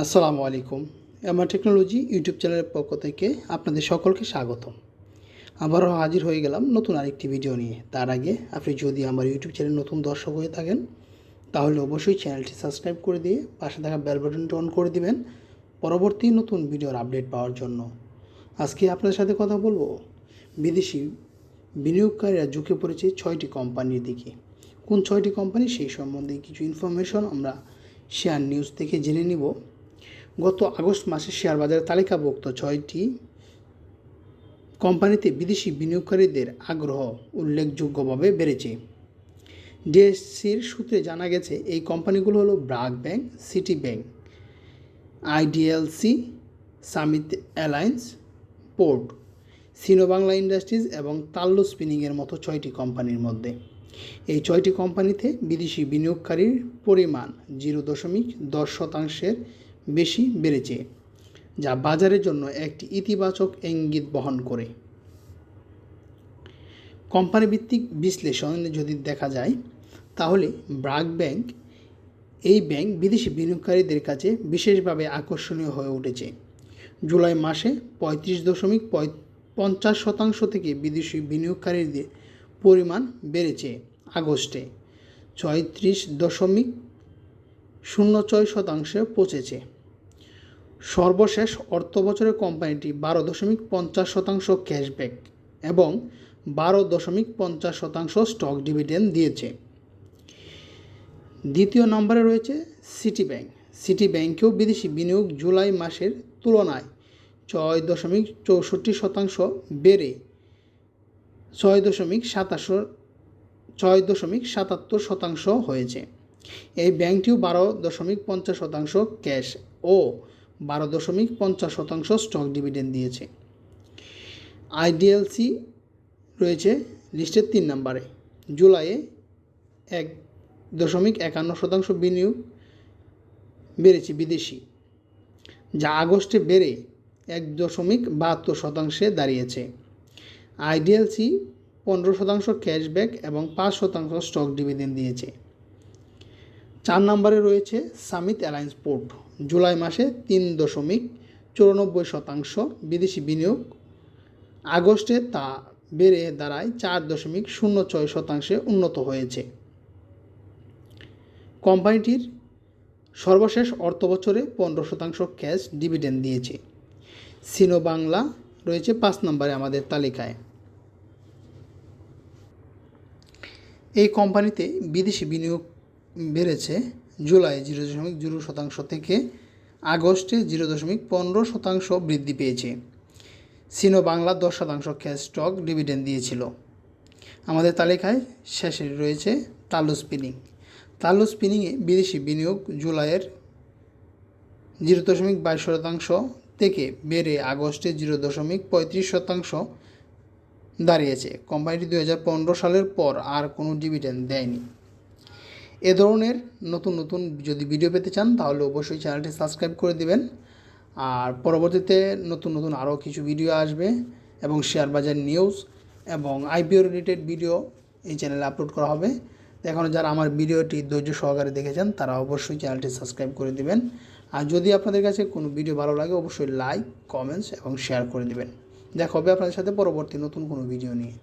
আসসালামু আলাইকুম। আমার টেকনোলজি ইউটিউব চ্যানেলের পক্ষ থেকে আপনাদের সকলকে স্বাগতম। আবারও হাজির হয়ে গেলাম নতুন আরেকটি ভিডিও নিয়ে। তার আগে আপনি যদি আমার ইউটিউব চ্যানেল নতুন দর্শক হয়ে থাকেন, তাহলে অবশ্যই চ্যানেলটি সাবস্ক্রাইব করে দিয়ে পাশে থাকা বেল বাটনটি অন করে দিবেন পরবর্তী নতুন ভিডিওর আপডেট পাওয়ার জন্য। আজকে আপনার সাথে কথা বলব। বিদেশি বিনিয়োগকারীরা ঝুঁকে পড়েছে ছয়টি কোম্পানির দিকে। কোন ছয়টি কোম্পানি সেই সম্বন্ধে কিছু ইনফরমেশন আমরা শেয়ার নিউজ থেকে জেনে নিব। গত আগস্ট মাসে শেয়ার বাজারে তালিকাভুক্ত ছয়টি কোম্পানিতে বিদেশি বিনিয়োগকারীদের আগ্রহ উল্লেখযোগ্যভাবে বেড়েছে। ডিএসসির সূত্রে জানা গেছে, এই কোম্পানিগুলো হলো BRAC Bank City Bank IDLC, Summit Alliance Port Sino Bangla Industries এবং তাল্লু স্পিনিংয়ের মতো ছয়টি কোম্পানির মধ্যে। এই ছয়টি কোম্পানিতে বিদেশি বিনিয়োগকারীর পরিমাণ জিরো দশমিক দশ শতাংশের বেশি বেড়েছে, যা বাজারের জন্য একটি ইতিবাচক ইঙ্গিত বহন করে। কোম্পানি ভিত্তিক বিশ্লেষণে যদি দেখা যায়, তাহলে ব্রাক ব্যাংক, এই ব্যাংক বিদেশি বিনিয়োগকারীদের কাছে বিশেষভাবে আকর্ষণীয় হয়ে উঠেছে। জুলাই মাসে পঁয়ত্রিশ দশমিক পঞ্চাশ শতাংশ থেকে বিদেশি বিনিয়োগকারীদের পরিমাণ বেড়েছে আগস্টে। ছয়ত্রিশ দশমিক শূন্য ছয় শতাংশে পৌঁছেছে। সর্বশেষ অর্থ বছরে কোম্পানিটি বারো দশমিক পঞ্চাশ শতাংশ ক্যাশব্যাক এবং বারো দশমিক পঞ্চাশ শতাংশ স্টক ডিভিডেন্ড দিয়েছে। দ্বিতীয় নম্বরে রয়েছে সিটি ব্যাংক সিটি ব্যাংকেও বিদেশি বিনিয়োগ জুলাই মাসের তুলনায় ছয় দশমিক চৌষট্টি শতাংশ বেড়ে ছয় দশমিক সাতাশ ছয় দশমিক সাতাত্তর শতাংশ হয়েছে। এই ব্যাংকটিও বারো দশমিক পঞ্চাশ শতাংশ ক্যাশ ও বারো দশমিক পঞ্চাশ শতাংশ স্টক ডিভিডেন্ড দিয়েছে। আইডিএলসি রয়েছে লিস্টের তিন নম্বরে। জুলাইয়ে এক দশমিক একান্ন শতাংশ বিনিয়োগ বেড়েছে বিদেশি, যা আগস্টে বেড়ে এক দশমিক বাহাত্তর শতাংশে দাঁড়িয়েছে। আইডিএলসি পনেরো শতাংশ ক্যাশব্যাক এবং পাঁচ শতাংশ স্টক ডিভিডেন্ড দিয়েছে। চার নম্বরে রয়েছে সামিত অ্যালায়েন্স পোর্ট, জুলাই মাসে তিন দশমিক চুরানব্বই শতাংশ বিদেশি বিনিয়োগ। আগস্টে তা বেড়ে দাঁড়ায় চার দশমিক শূন্য ছয় শতাংশে উন্নত হয়েছে। কোম্পানিটির সর্বশেষ অর্থ বছরে পনেরো শতাংশ ক্যাশ ডিভিডেন্ড দিয়েছে। সিনো বাংলা রয়েছে পাঁচ নম্বরে আমাদের তালিকায়। এই কোম্পানিতে বিদেশি বিনিয়োগ বেড়েছে জুলাই জিরো দশমিক জিরো শতাংশ থেকে আগস্টে জিরো দশমিক পনেরো শতাংশ বৃদ্ধি পেয়েছে। সিনো বাংলা দশ শতাংশ ক্যাশ স্টক ডিভিডেন্ড দিয়েছিল। আমাদের তালিকায় শেষে রয়েছে তালু স্পিনিং। তালু স্পিনিংয়ে বিদেশি বিনিয়োগ জুলাইয়ের জিরো দশমিক বাইশ শতাংশ থেকে বেড়ে আগস্টে জিরো দশমিক পঁয়ত্রিশ শতাংশ দাঁড়িয়েছে। কোম্পানিটি দু হাজার পনেরো সালের পর আর কোনো ডিভিডেন্ড দেয়নি। এ ধরনের নতুন নতুন যদি ভিডিও পেতে চান, তাহলে অবশ্যই চ্যানেলটি সাবস্ক্রাইব করে দিবেন। আর পরবর্তীতে নতুন নতুন আরও কিছু ভিডিও আসবে এবং শেয়ার বাজার নিউজ এবং আইপিও রিলেটেড ভিডিও এই চ্যানেলে আপলোড করা হবে। এখনও যারা আমার ভিডিওটি ধৈর্য সহকারে দেখেছেন, তারা অবশ্যই চ্যানেলটি সাবস্ক্রাইব করে দিবেন। আর যদি আপনাদের কাছে কোনো ভিডিও ভালো লাগে, অবশ্যই লাইক কমেন্টস এবং শেয়ার করে দিবেন। দেখা হবে আপনাদের সাথে পরবর্তী নতুন কোনো ভিডিও নিয়ে।